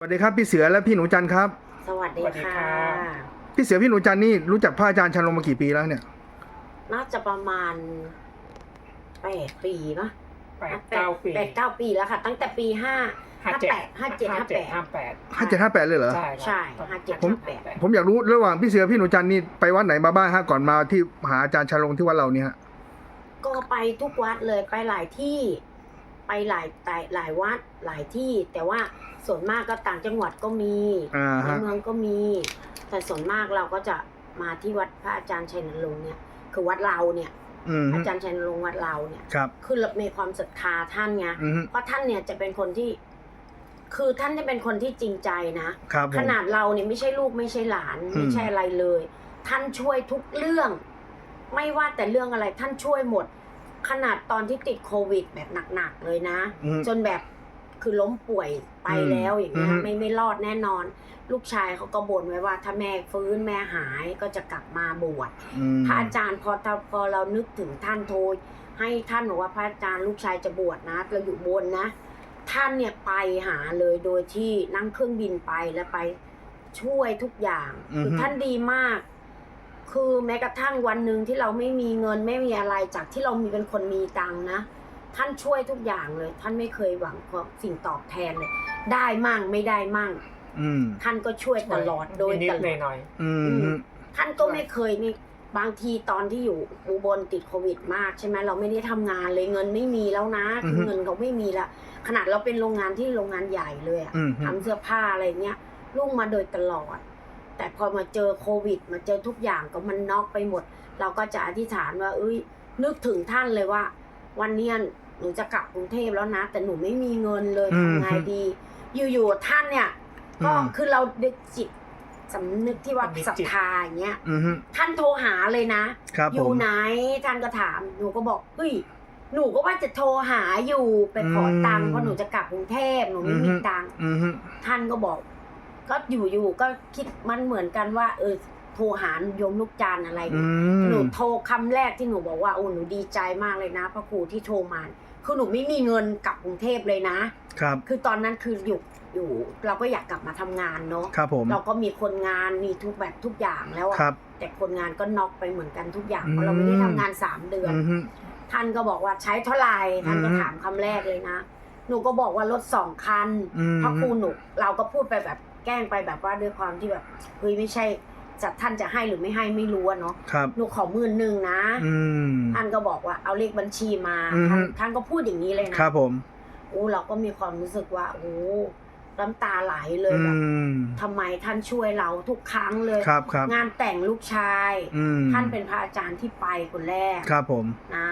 สวัสดีครับพี่เสือและพี่หนูจันทร์ครับ สวัสดีสวัสดีค่ะครับพี่เสือพี่หนูจันทร์นี่รู้จักพระอาจารย์ชันลงมากี่ปีแล้วเนี่ยน่าจะประมาณแปดปีปะแปดเก้าปีแปดเก้าปีแล้วค่ะ ตั้งแต่ปีห้า ห้าเจ็ดห้าเจ็ดห้าแปด ห้าแปดห้าเจ็ดห้าแปดเลยเหรอ ใช่ใช่ครับห้าเจ็ดผมห้าแปด ผมอยากรู้ระหว่างพี่เสือพี่หนูจันทร์นี่ไปวัดไหนมาบ้างฮะก่อนมาที่หาอาจารย์ชันลงที่วัดเราเนี่ยฮะก็ไปทุกวัดเลยไปหลายที่ ไปหลายหลายหลายวัดหลายที่ แต่ว่าส่วนมากก็ต่างจังหวัดก็มีอ่าในฮะ เมืองก็มี แต่ส่วนมากเราก็จะมาที่วัดพระอาจารย์ชัยนรงค์เนี่ยคือวัดเราเนี่ยอืมอาจารย์ชัยนรงค์วัดเราเนี่ย ครับ คือเรามีความศรัทธาท่านไงอืมเพราะท่านเนี่ยจะเป็นคนที่ คือท่านจะเป็นคนที่จริงใจนะ ครับผขม นาดเราเนี่ยไม่ใช่ลูกไม่ใช่หลาน อืม ไม่ใช่อะไรเลย ท่านช่วยทุกเรื่อง ไม่ว่าแต่เรื่องอะไร ท่านช่วยหมด ขนาดตอนที่ติดโควิดแบบหนักๆเลยนะ อืมจนแบบคือล้มป่วยไปแล้วอย่างเงี้ยอืมไม่ไม่รอดแน่นอน ลูกชายเขาก็บ่นไว้ว่า ถ้าแม่ฟื้นแม่หายก็จะกลับมาบวช อืม พระอาจารย์พอถ้าพอเรานึกถึงท่านโทรให้ท่านบอกว่าพระอาจารย์ลูกชายจะบวชนะเราอยู่บนนะ ท่านเนี่ยไปหาเลยโดยที่นั่งเครื่องบินไปแล้วไปช่วยทุกอย่างคือท่านดีมาก คือแม้กระทั่งวันหนึ่งที่เราไม่มีเงินไม่มีอะไรจากที่เรามีเป็นคนมีตังค์นะ ท่านช่วยทุกอย่างเลย ท่านไม่เคยหวังความสิ่งตอบแทนเลย ได้มั่งไม่ได้มั่งอืมท่านก็ช่วยตลอดโดยนิดตลอดๆหน่อยอืมท่านก็ไม่เคยนี่บางทีตอนที่อยู่อุบลติดโควิดมากใช่ไหมเราไม่ได้ทำงานเลยเงินไม่มีแล้วนะคือเงินเขาไม่มีละขนาดเราเป็นโรงงานที่โรงงานใหญ่เลยอะอืมทำเสื้อผ้าอะไรเงี้ยลุ่งมาโดยตลอด แต่พอมาเจอโควิด มาเจอทุกอย่างก็มันน็อกไปหมด เราก็จะอธิษฐานว่า เอ้ย นึกถึงท่านเลยว่า วันเนี้ยหนูจะกลับกรุงเทพแล้วนะ แต่หนูไม่มีเงินเลยทำไงดี อยู่ๆท่านเนี่ย ก็คือเราดึกจิตสำนึกที่ว่าศรัทธาอย่างเงี้ยอืมท่านโทรหาเลยนะครับอผยู่มไหนท่านก็ถามหนูก็บอกเฮ้ยหนูก็ว่าจะโทรหาอยู่ไปขอตังค์อืมเพราะหนูจะกลับกรุงเทพหนูไม่มีอือฮึตังค์อืมท่านก็บอก ก็อยู่ๆก็คิดมันเหมือนกันว่า เออโทรหาโยมลูกจานอะไร อืเนี่ยมหนูโทรคำแรกที่หนูบอกว่าโอ้หนูดีใจมากเลยนะพระครูที่โทรมาคือหนูไม่มีเงินกลับกรุงเทพเลยนะ ครับ คือตอนนั้นคืออยู่อยู่ เราก็อยากกลับมาทำงานเนาะครับผม เราก็มีคนงานมีทุกแบบทุกอย่างแล้วอะครับ แต่คนงานก็น็อกไปเหมือนกันทุกอย่างอืม เพราะเราไม่ได้ทำงานสามเดือน อืมท่านก็บอกว่าใช้เท่าไหร่ท่านก็อืม ถามคำแรกเลยนะ หนูก็บอกว่ารถสองคันอืม พระครูหนูเราก็พูดไปแบบแกล้งไปแบบว่าด้วยความที่แบบเฮ้ยไม่ใช่จะท่านจะให้หรือไม่ให้ไม่รู้อะเนาะครับหนูขอหมื่นหนึ่งนะอืมท่านก็บอกว่าเอาเลขบัญชีมาอืมท่านท่านก็พูดอย่างนี้เลยนะครับผมโอ้เราก็มีความรู้สึกว่าโอ้น้ำตาไหลเลยอืแบบมทำไมท่านช่วยเราทุกครั้งเลยครับครับงานแต่งลูกชายอืมท่านเป็นพระอาจารย์ที่ไปคนแรกครับผมนะ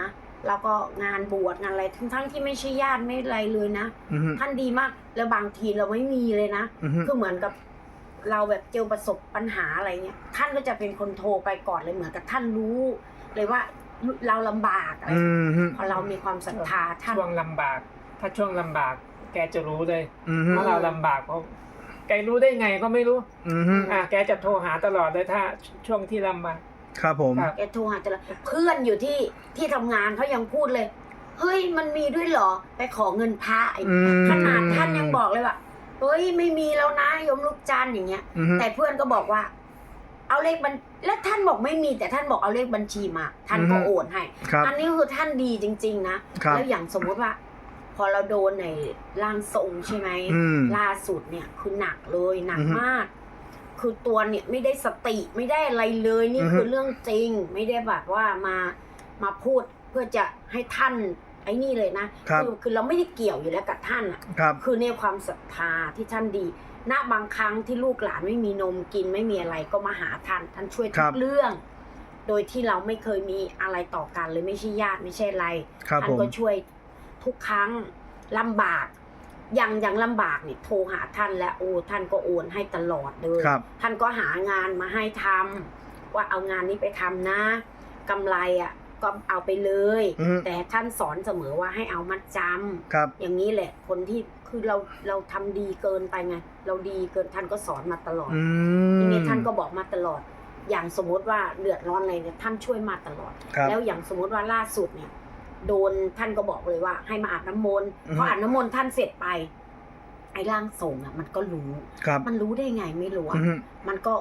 แล้วก็งานบวชงานอะไรทั้งทั้งที่ไม่ใช่ญาติไม่อะไรเลยนะอืมท่านดีมากแล้วบางทีเราไม่มีเลยนะอืมคือเหมือนกับ เราแบบเจอประสบปัญหาอะไรเงี้ยท่านก็จะเป็นคนโทรไปก่อนเลยเหมือนกับท่านรู้ เลยว่าเราลำบากอะไรอืมพอเรามีความศรัทธาท่าน ช่วงลำบาก ถ้าช่วงลำบาก แกจะรู้เลยอืมว่าเราลำบากเพราะแกรู้ได้ไงก็ไม่รู้ อืมอะแกจะโทรหาตลอดเลยถ้าช่วงที่ลำบาก ครับผม ครับ แกโทรหาแต่ละเพื่อนอยู่ที่ที่ทำงานเขายังพูดเลย เฮ้ยมันมีด้วยเหรอไปขอเงินพระอีกอืม ขนาดท่านยังบอกเลยว่าเฮ้ยไม่มีแล้วนะโยมลูกจันทร์อย่างเงี้ย อืมแต่เพื่อนก็บอกว่า เอาเลขบัญแล้วท่านบอกไม่มีแต่ท่านบอกเอาเลขบัญชีมา ท่านก็อือฮึโอนให้ ครับ อันนี้คือท่านดีจริง ๆ นะ ครับ แล้วอย่างสมมุติว่า พอเราโดนในร่างทรงใช่ไหมอืม ล่าสุดเนี่ยคือหนักเลยหนักอือฮึ มาก คือตัวเนี่ยไม่ได้สติไม่ได้อะไรเลยนี่อือฮึ คือเรื่องจริง ไม่ได้แบบว่ามามาพูดเพื่อจะให้ท่านไอ้นี่เลยนะครับ อคือเราไม่ได้เกี่ยวอยู่แล้วกับท่านอะครับ คือในความศรัทธาที่ท่านดี ณ บางครั้งที่ลูกหลานไม่มีนมกินไม่มีอะไรก็มาหาท่าน ท่านช่วยคทุรักบเรื่อง โดยที่เราไม่เคยมีอะไรต่อกันเลยไม่ใช่ญาติไม่ใช่อะไร ครับท่านผม ก็ช่วยทุกครั้งลำบาก อย่างอย่างลำบากเนี่ยโทรหาท่านและโอ้ท่านก็โอนให้ตลอดเลยครับ ท่านก็หางานมาให้ทำว่าเอางานนี้ไปทำนะกำไรอะก็เอาไปเลย อืมแต่ท่านสอนเสมอว่าให้เอามัดจำครับ อย่างนี้แหละคนที่คือเราเราทำดีเกินไปไงเราดีเกินท่านก็สอนมาตลอด อืมทีนี้ท่านก็บอกมาตลอด อย่างสมมติว่าเดือดร้อนอะไรเนี่ยท่านช่วยมาตลอด ครับ แล้วอย่างสมมติว่าล่าสุดเนี่ย โดนท่านก็บอกเลยว่า ให้มาอาบน้ำมนต์อือฮึพออาบน้ำมนต์ท่านเสร็จไปไอ้ร่างทรงอะ มันก็รู้ครับมันรู้ได้ไงไม่รู้อือะอฮึมันก็